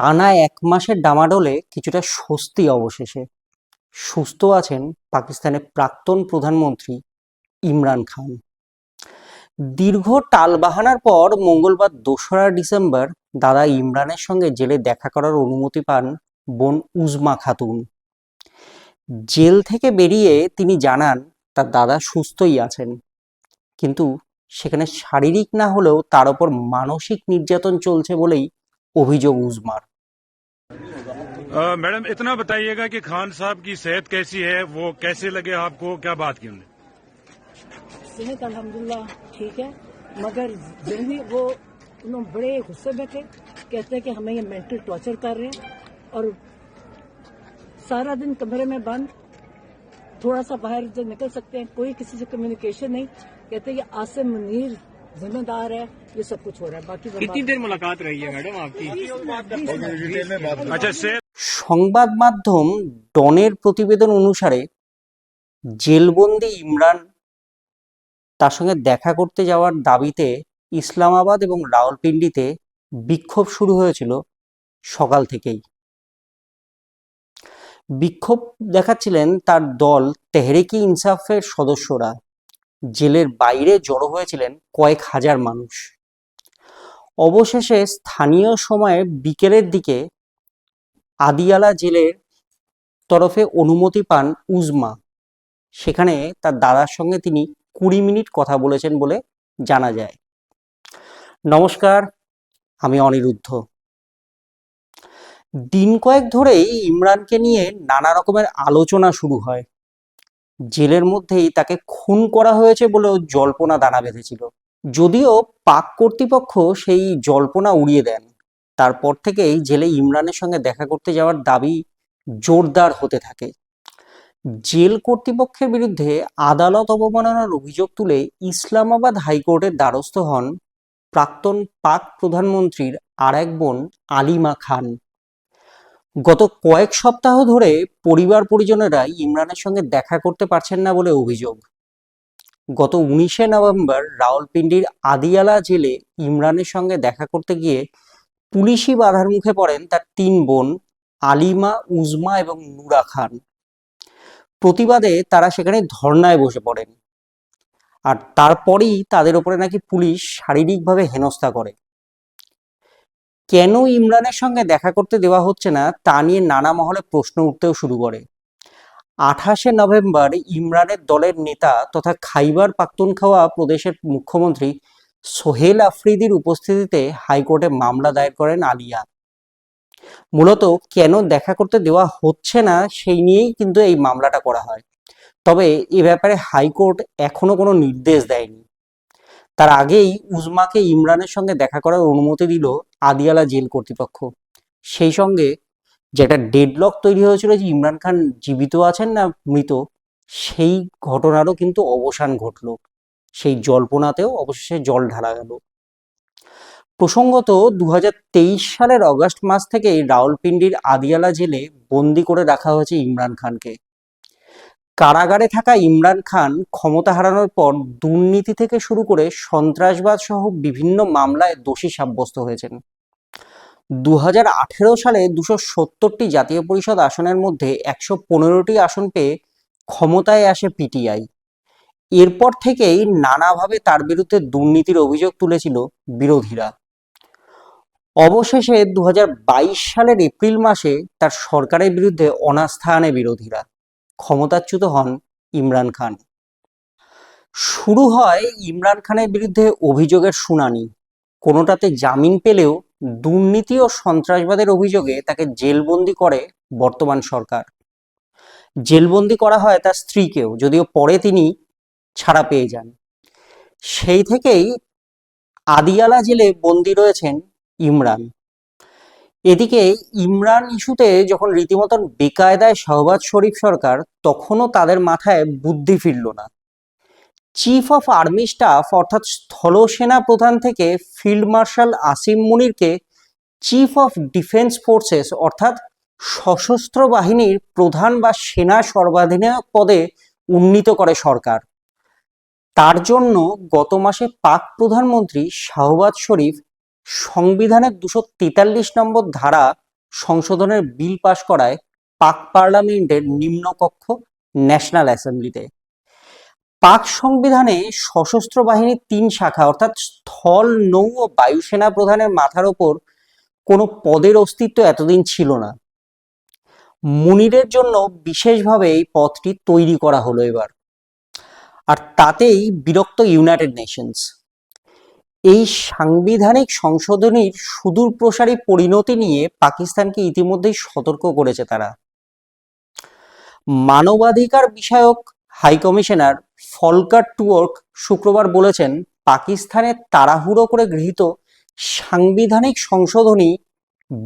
টানা এক মাসের ডামাডোলে কিছুটা স্বস্তি অবশেষে। সুস্থ আছেন পাকিস্তানের প্রাক্তন প্রধানমন্ত্রী ইমরান খান। দীর্ঘ টালবাহানার পর মঙ্গলবার দোসরা ডিসেম্বর দাদা ইমরানের সঙ্গে জেলে দেখা করার অনুমতি পান বোন উজমা খাতুন। জেল থেকে বেরিয়ে তিনি জানান তার দাদা সুস্থই আছেন। কিন্তু সেখানে শারীরিক না হলেও তার ওপর মানসিক নির্যাতন চলছে বলেই অভিযোগ উজমার। मैडम, इतना बताइएगा कि खान साहब की सेहत कैसी है, वो कैसे लगे आपको, क्या बात की उन्होंने सेहत अल्हम्दुलिल्लाह ठीक है, मगर जहनी वो उन्होंने बड़े गुस्से में थे, कहते हैं कि हमें ये मेंटल टॉर्चर कर रहे हैं, और सारा दिन कमरे में बंद, थोड़ा सा बाहर जो निकल सकते हैं, कोई किसी से कम्युनिकेशन नहीं, कहते हैं ये आसिम मुनीर जिम्मेदार है ये सब कुछ हो रहा है बाकी कितनी देर मुलाकात रही है मैडम आपकी अच्छा सेहत সংবাদ মাধ্যম ডনের প্রতিবেদন অনুসারে জেলবন্দি ইমরান তার সঙ্গে দেখা করতে যাওয়ার দাবিতে ইসলামাবাদ এবং রাওয়ালপিন্ডিতে বিক্ষোভ শুরু হয়েছিল সকাল থেকেই বিক্ষোভ দেখাচ্ছিলেন তার দল তেহরিকি ইনসাফের সদস্যরা জেলের বাইরে জড়ো হয়েছিলেন কয়েক হাজার মানুষ। অবশেষে স্থানীয় সময়ে বিকেলের দিকে আদিয়ালা জেলের তরফে অনুমতি পান উজমা। সেখানে তার দাদার সঙ্গে তিনি কুড়ি মিনিট কথা বলেছেন বলে জানা যায়। নমস্কার, আমি অনিরুদ্ধ। দিন কয়েক ধরেই ইমরানকে নিয়ে নানা রকমের আলোচনা শুরু হয়। জেলের মধ্যেই তাকে খুন করা হয়েছে বলেও জল্পনা দানা বেঁধেছিল। যদিও পাক কর্তৃপক্ষ সেই জল্পনা উড়িয়ে দেন। তারপর থেকেই জেলে ইমরানের সঙ্গে দেখা করতে যাওয়ার দাবি জোরদার হতে থাকে। জেল কর্তৃপক্ষের বিরুদ্ধে আদালত অবমাননার অভিযোগ তুলে ইসলামাবাদ হাইকোর্টের দ্বারস্থ হন প্রাক্তন পাক প্রধানমন্ত্রীর আর এক বোন আলিমা খান। গত কয়েক সপ্তাহ ধরে পরিবার পরিজনেরা ইমরানের সঙ্গে দেখা করতে পারছেন না বলে অভিযোগ। গত উনিশে নভেম্বর রাওয়ালপিন্ডির আদিয়ালা জেলে ইমরানের সঙ্গে দেখা করতে গিয়ে পুলিশি বাধার মুখে পড়েন তার তিন বোন আলিমা, উজমা এবং নুরা খান। প্রতিবাদে তারা সেখানে ধর্নায় বসে পড়েন। আর তারপরেই তাদের ওপরে নাকি পুলিশ শারীরিকভাবে হেনস্থা করে। কেন ইমরানের সঙ্গে দেখা করতে দেওয়া হচ্ছে না, তা নিয়ে নানা মহলে প্রশ্ন উঠতেও শুরু করে। আঠাশে নভেম্বর ইমরানের দলের নেতা তথা খাইবার পাখতুনখাওয়া প্রদেশের মুখ্যমন্ত্রী সোহেল আফ্রিদির উপস্থিতিতে হাইকোর্টে মামলা দায়ের করেন আলিয়া। মূলত কেন দেখা করতে দেওয়া হচ্ছে না, সেই নিয়েই কিন্তু এই মামলাটা করা হয়। তবে এ ব্যাপারে হাইকোর্ট এখনও কোনো নির্দেশ দেয়নি। তার আগেই উজমাকে ইমরানের সঙ্গে দেখা করার অনুমতি দিল আদিয়ালা জেল কর্তৃপক্ষ। সেই সঙ্গে যেটা ডেডলক তৈরি হয়েছিল যে ইমরান খান জীবিত আছেন না মৃত, সেই ঘটনারও কিন্তু অবসান ঘটলো। সেই জল্পনাতেও অবশেষে জল ঢালা গেল। প্রসঙ্গত দু হাজার তেইশ সালের অগস্ট মাস থেকেই রাওয়ালপিন্ডির আদিয়ালা জেলে বন্দি করে রাখা হয়েছে ইমরান খানকে। কারাগারে থাকা ইমরান খান ক্ষমতা হারানোর পর দুর্নীতি থেকে শুরু করে সন্ত্রাসবাদ সহ বিভিন্ন মামলায় দোষী সাব্যস্ত হয়েছেন। দু হাজার আঠেরো সালে দুশো সত্তরটি জাতীয় পরিষদ আসনের মধ্যে একশো পনেরোটি আসন পেয়ে ক্ষমতায় আসে পিটিআই। এরপর থেকেই নানাভাবে তার বিরুদ্ধে দুর্নীতির অভিযোগ তুলেছিল বিরোধীরা। অবশেষে দু হাজার বাইশ সালের এপ্রিল মাসে তার সরকারের বিরুদ্ধে অনাস্থা আনে বিরোধীরা। ক্ষমতাচ্যুত হন ইমরান খান। শুরু হয় ইমরান খানের বিরুদ্ধে অভিযোগের শুনানি। কোনোটাতে জামিন পেলেও দুর্নীতি ও সন্ত্রাসবাদের অভিযোগে তাকে জেলবন্দি করে বর্তমান সরকার। জেলবন্দি করা হয় তার স্ত্রীকেও, যদিও পরে তিনি ছাড়া পেয়ে যান। সেই থেকেই আদিয়ালা জেলে বন্দি রয়েছেন ইমরান। এদিকে ইমরান ইস্যুতে যখন রীতিমতন বেকায়দায় শাহবাজ শরীফ সরকার, তখনও তাদের মাথায় বুদ্ধি ফিরল না। চিফ অফ আর্মি স্টাফ অর্থাৎ স্থলসেনা প্রধান থেকে ফিল্ড মার্শাল আসিম মুনিরকে চিফ অফ ডিফেন্স ফোর্সেস অর্থাৎ সশস্ত্র বাহিনীর প্রধান বা সেনা সর্বাধিনায়ক পদে উন্নীত করে সরকার। তার জন্য গত মাসে পাক প্রধানমন্ত্রী শাহবাজ শরীফ সংবিধানের দুশো তেতাল্লিশ নম্বর ধারা সংশোধনের বিল পাশ করায় পাক পার্লামেন্টের নিম্নকক্ষ ন্যাশনাল অ্যাসেম্বলিতে। পাক সংবিধানে সশস্ত্র বাহিনীর তিন শাখা, অর্থাৎ স্থল, নৌ ও বায়ুসেনা প্রধানের মাথার ওপর কোনো পদের অস্তিত্ব এতদিন ছিল না। মুনিরের জন্য বিশেষভাবে এই পদটি তৈরি করা হলো এবার। আর তাতেই বিরক্ত ইউনাইটেড নেশনস। এই সাংবিধানিক সংশোধনীর সুদূর প্রসারী পরিণতি নিয়ে পাকিস্তানকে ইতিমধ্যেই সতর্ক করেছে তারা। মানবাধিকার বিষয়ক হাই কমিশনার ফলকার টুয়ার্ক শুক্রবার বলেছেন, পাকিস্তানের তাড়াহুড়ো করে গৃহীত সাংবিধানিক সংশোধনী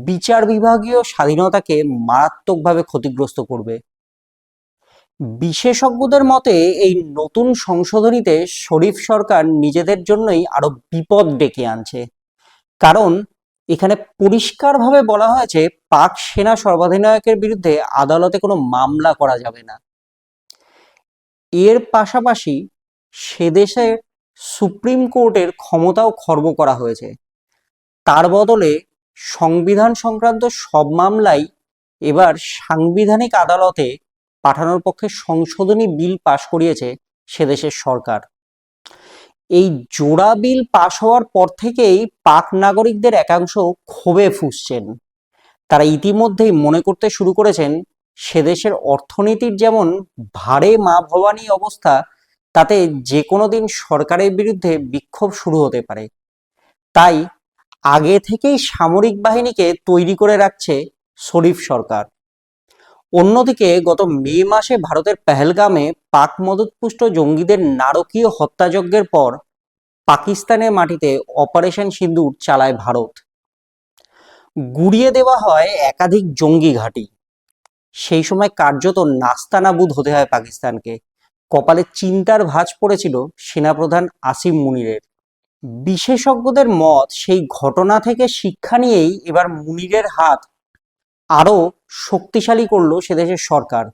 বিচার বিভাগীয় স্বাধীনতাকে মারাত্মকভাবে ক্ষতিগ্রস্ত করবে। বিশেষজ্ঞদের মতে, এই নতুন সংশোধনীতে শরীফ সরকার নিজেদের জন্যই আরও বিপদ ডেকে আনছে। কারণ, এখানে পরিষ্কারভাবে বলা হয়েছে, পাক সেনা সর্বাধিনায়কের বিরুদ্ধে আদালতে কোনো মামলা করা যাবে না। এর পাশাপাশি সে দেশের সুপ্রিম কোর্টের ক্ষমতাও খর্ব করা হয়েছে। তার বদলে সংবিধান সংক্রান্ত সব মামলাই এবার সাংবিধানিক আদালতে পাঠানোর পক্ষে সংশোধনী বিল পাশ করিয়েছে সে দেশের সরকার। এই জোড়া বিল পাশ হওয়ার পর থেকেই পাক নাগরিকদের একাংশ ক্ষোভে ফুসছেন। তারা ইতিমধ্যেই মনে করতে শুরু করেছেন, সে দেশের অর্থনীতির যেমন ভারে মা ভবানী অবস্থা, তাতে যে কোনো দিন সরকারের বিরুদ্ধে বিক্ষোভ শুরু হতে পারে। তাই আগে থেকেই সামরিক বাহিনীকে তৈরি করে রাখছে শরীফ সরকার। অন্যদিকে গত মে মাসে ভারতের পেহেলগামে পাক মদতপুষ্ট জঙ্গিদের নারকীয় হত্যাযজ্ঞের পর পাকিস্তানের মাটিতে অপারেশন সিন্দুর চালায় ভারত। গুড়িয়ে দেওয়া হয় একাধিক জঙ্গি ঘাঁটি। সেই সময় কার্যত নাস্তানাবুদ হতে হয় পাকিস্তানকে। কপালে চিন্তার ভাঁজ পড়েছিল সেনাপ্রধান আসিম মুনিরের। বিশেষজ্ঞদের মত সেই ঘটনা থেকে শিক্ষা নিয়েই এবার মুনিরের হাত আরও শক্তিশালী করল সে দেশের সরকার।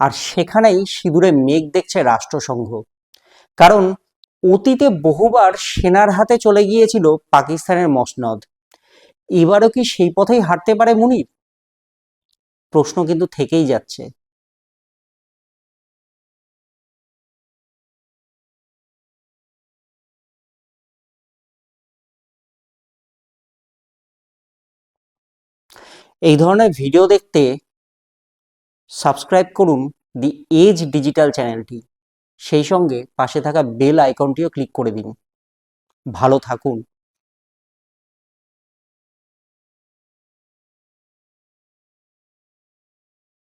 আর সেখানেই সিঁদুরে মেঘ দেখছে রাষ্ট্রসংঘ। কারণ অতীতে বহুবার সেনার হাতে চলে গিয়েছিল পাকিস্তানের মসনদ। এবারও কি সেই পথেই হাঁটতে পারে মুনির? প্রশ্ন কিন্তু থেকেই যাচ্ছে। এই ধরনের ভিডিও দেখতে সাবস্ক্রাইব করুন দি এজ ডিজিটাল চ্যানেলটি সেই সঙ্গে পাশে থাকা বেল আইকনটিও ক্লিক করে দিন। ভালো থাকুন।